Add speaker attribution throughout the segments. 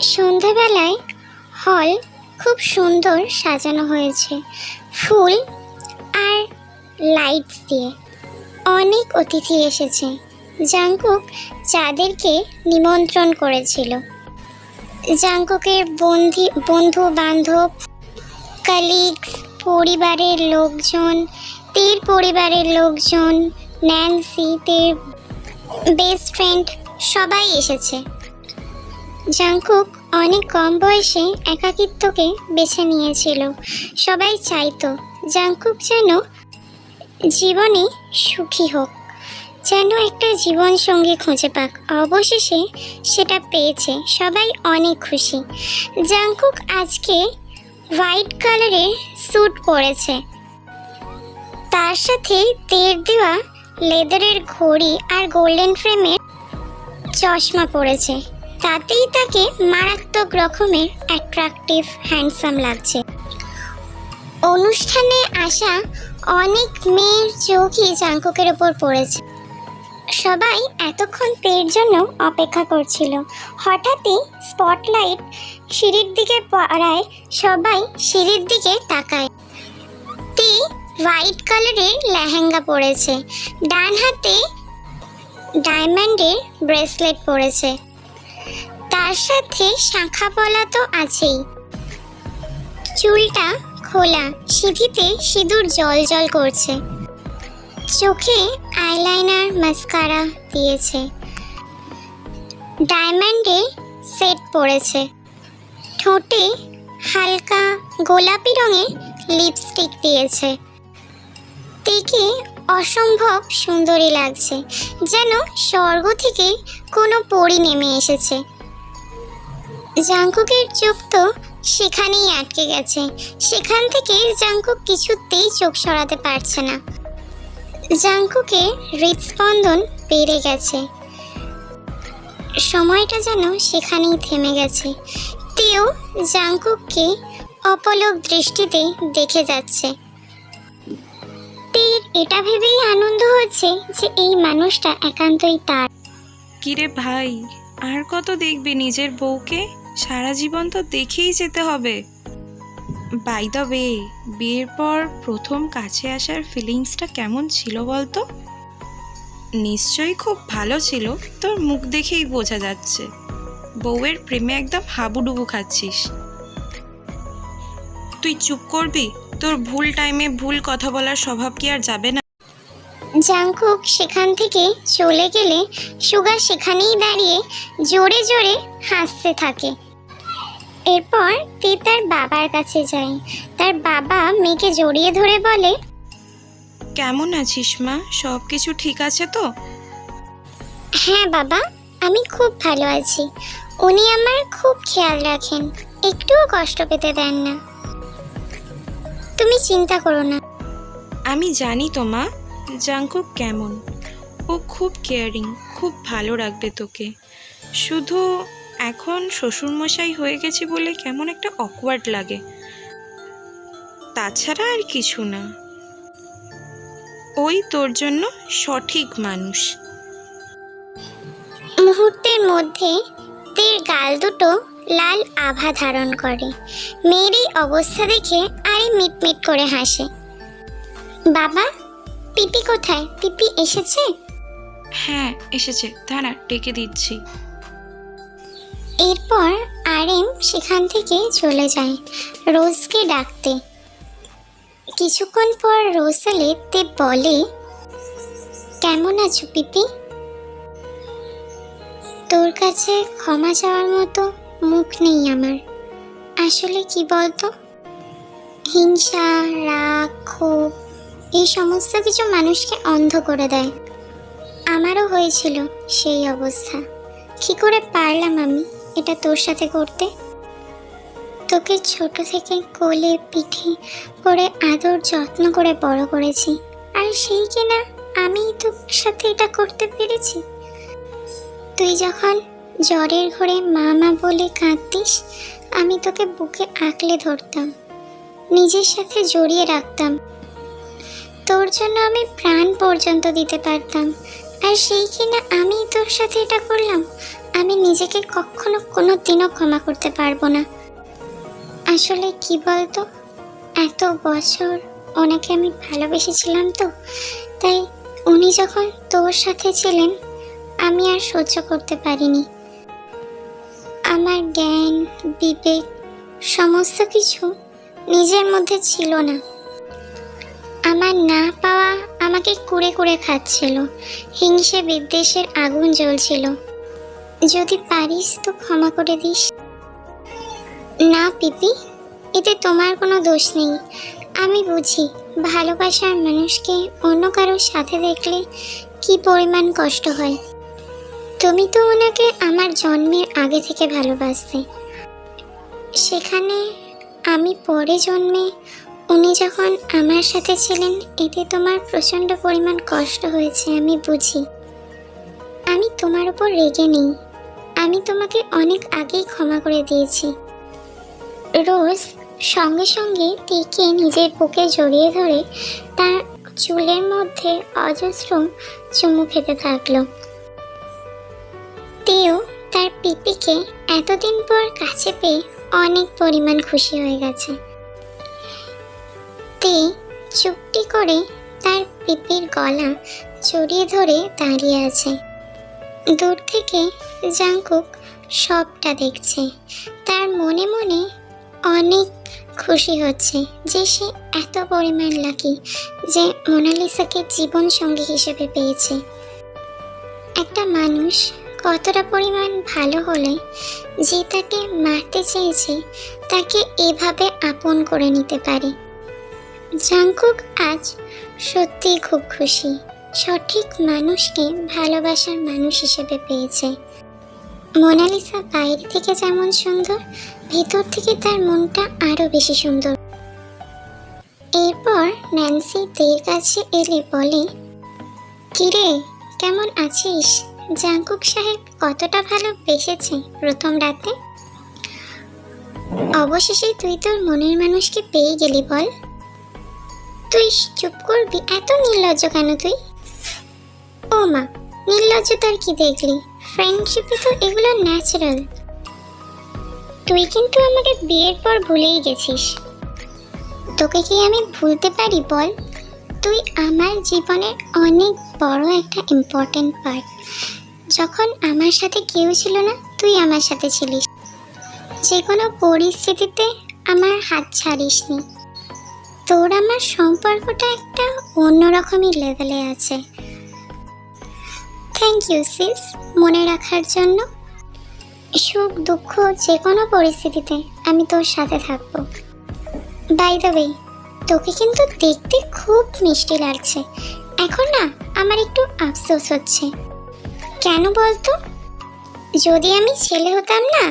Speaker 1: সন্ধেবেলায় হল খুব সুন্দর সাজানো হয়েছে। ফুল আর লাইটস দিয়ে। অনেক অতিথি এসেছে। জাংকুক যাদেরকে নিমন্ত্রণ করেছিল। জাংকুকের বন্ধি বন্ধু বান্ধব কালিগস পরিবারের লোকজন, তের পরিবারের লোকজন ন্যান্সি তের বেস্ট ফ্রেন্ড সবাই এসেছে। জাংকুক অনেক কম বয়সে একাকিত্বকে বেছে নিয়েছিল। সবাই চাইতো জাংকুক যেন জীবনে সুখী হোক, যেন একটা জীবন সঙ্গী খুঁজে পাক। অবশেষে সেটা পেয়েছে, সবাই অনেক খুশি। জাংকুক আজকে হোয়াইট কালারের স্যুট পরেছে। তার সাথে তের দেওয়া লেদারের ঘড়ি আর গোল্ডেন ফ্রেমের চশমা পরেছে। তাতেই তাকে মারাত্মক রকমের অ্যাট্রাকটিভ হ্যান্ডসাম লাগছে। অনুষ্ঠানে আসা অনেক মেয়ের চোখই জাঙ্কুকের ওপর পড়েছে। সবাই এতক্ষণ তের জন্য অপেক্ষা করছিল। হঠাৎই স্পটলাইট সিঁড়ির দিকে পড়ায় সবাই সিঁড়ির দিকে তাকায়। তে হোয়াইট কালারের লেহেঙ্গা পরেছে। ডান হাতে ডায়মন্ডের ব্রেসলেট পরেছে। তার সাথে শাখা বলা তো আছেই। চুলটা খোলা, সিঁথিতে সিঁদুর জল জল করছে। চোখে আইলাইনার মাস্কারা দিয়েছে। ডায়মন্ডে সেট পড়েছে ঠোঁটে হালকা গোলাপি রঙের লিপস্টিক দিয়েছে। দেখে অসম্ভব সুন্দরী লাগছে, যেন স্বর্গ থেকে কোনো পরি নেমে এসেছে। জাঙ্কুকের চোখ তো সেখানেই আটকে গেছে, সেখান থেকে জাঙ্কুক কিছুতেই চোখ সরাতে পারছে না। জাঙ্কুকের হৃদস্পন্দন বেড়ে গেছে। সময়টা যেন সেখানেই থেমে গেছে। তেও জাঙ্কুককে অপলক দৃষ্টিতে দেখে যাচ্ছে। তের এটা ভেবেই আনন্দ হচ্ছে যে এই মানুষটা একান্তই তার।
Speaker 2: কিরে ভাই, আর কত দেখবি নিজের বউকে? সারা জীবন তো দেখেই যেতে হবে। বাই দ্য ওয়ে বিয়ের পর প্রথম কাছে আসার ফিলিংসটা কেমন ছিল বলতো? নিশ্চয়ই খুব ভালো ছিল, তোর মুখ দেখেই বোঝা যাচ্ছে। বউয়ের প্রেমে একদম হাবুডুবু খাচ্ছিস। তুই চুপ করবি? তোর ভুল টাইমে ভুল কথা বলার স্বভাব কি আর যাবে না?
Speaker 1: জাংকুক সেখান থেকে চলে গেলে সুগা সেখানেই দাঁড়িয়ে জোরে জোরে হাসতে থাকে। এরপর তে তার বাবার কাছে যায়। তার বাবা মেয়েকে জড়িয়ে ধরে বলে
Speaker 2: কেমন আছিস মা? সব কিছু ঠিক আছে তো?
Speaker 1: হ্যাঁ বাবা আমি খুব ভালো আছি। উনি আমার খুব খেয়াল রাখেন। একটুও কষ্ট পেতে দেন না। তুমি চিন্তা করো না।
Speaker 2: আমি জানি তো মা জাঙ্কুক কেমন। ও খুব কেয়ারিং খুব ভালো রাখবে তোকে। শুধু এখন শ্বশুরমশাই হয়ে গেছি বলে কেমন একটা অকওয়ার্ড লাগে। তাছাড়া আর কিছু না। ওই তোর জন্য সঠিক মানুষ।
Speaker 1: মুহূর্তের মধ্যে তের গাল দুটো লাল আভা ধারণ করে। মেয়ের এই অবস্থা দেখে আরে মিটমিট করে হাসে। বাবা পিপি কোথায়? পিপি এসেছে?
Speaker 2: হ্যাঁ এসেছে। দাঁড়া ডেকে দিচ্ছি।
Speaker 1: এরপর আরএম সেখান থেকে চলে যায় রোজকে ডাকতে। কিছুক্ষণ পর রোজ এলে তে বলে কেমন আছো পিপি? তোর কাছে ক্ষমা চাওয়ার মতো মুখ নেই আমার। আসলে কি বলতো? হিংসা, রাগ, ক্ষোভ, এই সমস্ত কিছু মানুষকে অন্ধ করে দেয়। আমারও হয়েছিল সেই অবস্থা। কি করে পারলাম আমি এটা তোর সাথে করতে? তোকে ছোট থেকে কোলে পিঠে করে আদর, যত্ন করে বড় করেছি। আর সেই কিনা আমি তোর সাথে এটা করতে পেরেছি? তুই যখন জ্বরের ঘরে মা মা বলে কাঁদতিস, আমি তোকে বুকে আঁকলে ধরতাম। নিজের সাথে জড়িয়ে রাখতাম। তোর জন্য আমি প্রাণ পর্যন্ত দিতে পারতাম। আর সেই কিনা আমি তোর সাথে এটা করলাম, আমি নিজেকে কখনো কোনো দিনও ক্ষমা করতে পারব না। আসলে কি বলতো, এত বছর ওনাকে আমি ভালোবেসেছিলাম তো, তাই উনি যখন তোর সাথে ছিলেন, আমি আর সহ্য করতে পারিনি। আমার জ্ঞান, বিবেক, সমস্ত কিছু নিজের মধ্যে ছিল না। আমার না পাওয়া আমাকে কুড়ে কুড়ে খাচ্ছিল। হিংসে বিদ্বেষের আগুন জ্বলছিল। যদি পারিস তো ক্ষমা করে দিস। না, পিপি, এতে তোমার কোনো দোষ নেই। আমি বুঝি ভালোবাসার মানুষকে অন্য কারোর সাথে দেখলে কি পরিমাণ কষ্ট হয়। তুমি তো ওনাকে আমার জন্মের আগে থেকে ভালোবাসতে। সেখানে আমি পরে জন্মে, উনি যখন আমার সাথে ছিলেন, এতে তোমার প্রচণ্ড পরিমাণ কষ্ট হয়েছে, আমি বুঝি। আমি তোমার উপর রেগে নেই। আমি তোমাকে অনেক আগেই ক্ষমা করে দিয়েছি। রোজ সঙ্গে সঙ্গে তীকে নিজের বুকে জড়িয়ে ধরে তার চুলের মধ্যে অজস্র চুমু খেতে থাকল। তেও তার পিপিকে এতদিন পর কাছে পেয়ে অনেক পরিমাণ খুশি হয়ে গেছে। তে চুপটি করে তার পিপির গলা জড়িয়ে ধরে দাঁড়িয়ে আছে। দূর থেকে জাঙ্কুক সবটা দেখছে। তার মনে মনে অনেক খুশি হচ্ছে যে সে এত পরিমাণ লাকি যে মোনালিসাকে জীবন সঙ্গী হিসেবে পেয়েছে। একটা মানুষ কতটা পরিমাণ ভালো হলে যে তাকে মারতে চেয়েছে, তাকে এভাবে আপন করে নিতে পারে। জাঙ্কুক আজ সত্যি খুব খুশি। সঠিক মানুষকে ভালোবাসার মানুষ হিসেবে পেয়েছে। মোনালিসা বাইরে থেকে যেমন সুন্দর, ভেতর থেকে তার মনটা আরও বেশি সুন্দর। এরপর ন্যান্সি তের কাছে এলে বলে, কিরে, কেমন আছিস? জাঙ্কুক সাহেব কতটা ভালো বেসেছে প্রথম রাতে? অবশেষে তুই তোর মনের মানুষকে পেয়ে গেলি বল। তুই চুপ করবি? এত নির্লজ্জ কেন তুই? ও মা নির্লজ্জতার কি দেখলি? ফ্রেন্ডশিপে তো এগুলো ন্যাচারাল তুই কিন্তু আমাকে বিয়ের পর ভুলেই গেছিস। তোকে কি আমি ভুলতে পারি বল? তুই আমার জীবনের অনেক বড় একটা ইম্পর্ট্যান্ট পার্ট যখন আমার সাথে কেউ ছিল না, তুই আমার সাথে ছিলিস। যে কোনো পরিস্থিতিতে আমার হাত ছাড়িসনি। তোর আমার সম্পর্কটা একটা অন্যরকমই লেভেলে আছে। থ্যাংক ইউ সিস মনে রাখার জন্য। সুখ, দুঃখ যে কোনো পরিস্থিতিতে আমি তোর সাথে থাকব। বাই দ্য ওয়ে তোকে কিন্তু দেখতে খুব মিষ্টি লাগছে। এখন না, আমার একটু আফসোস হচ্ছে। কেন বলতো? যদি আমি ছেলে হতাম না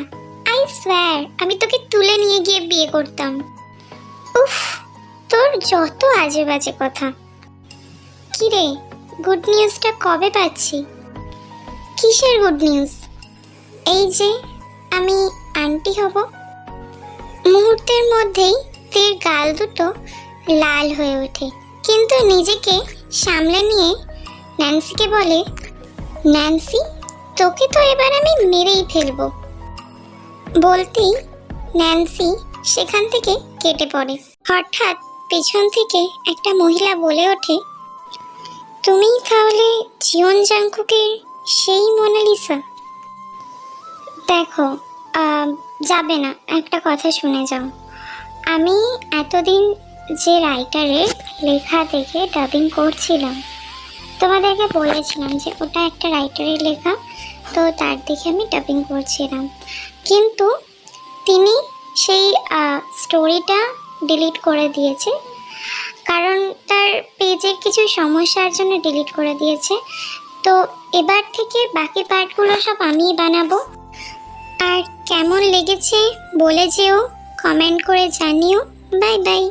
Speaker 1: আই স্ওয়্যার আমি তোকে তুলে নিয়ে গিয়ে বিয়ে করতাম। উফ, তোর যত আজে বাজে কথা। কি রে গুড নিউজটা কবে পাচ্ছি? কিসের গুড নিউজ এই যে, আমি আন্টি হব। মুহূর্তের মধ্যেই তের গাল দুটো লাল হয়ে ওঠে। কিন্তু নিজেকে সামলে নিয়ে ন্যান্সিকে বলে ন্যান্সি, তোকে তো এবার আমি মেরেই ফেলব। বলতেই ন্যান্সি সেখান থেকে কেটে পড়ে। হঠাৎ পেছন থেকে একটা মহিলা বলে ওঠে, তুমি তাহলে জীবন জাঙ্কুকের সেই মোনালিসা? দেখো যাবে না, একটা কথা শুনে যাও। আমি এতদিন যে রাইটারের লেখা দেখে ডাবিং করছিলাম তোমাদেরকে বলেছিলাম যে ওটা একটা রাইটারের লেখা, তো তার দেখে আমি ডাবিং করছিলাম। কিন্তু তিনি সেই স্টোরিটা ডিলিট করে দিয়েছে। কারণ তার পেজের কিছু সমস্যার জন্য ডিলিট করে দিয়েছে। তো এবার থেকে বাকি পার্টগুলো সব আমিই বানাবো। আর কেমন লেগেছে বলে যেও কমেন্ট করে জানিও। Bye bye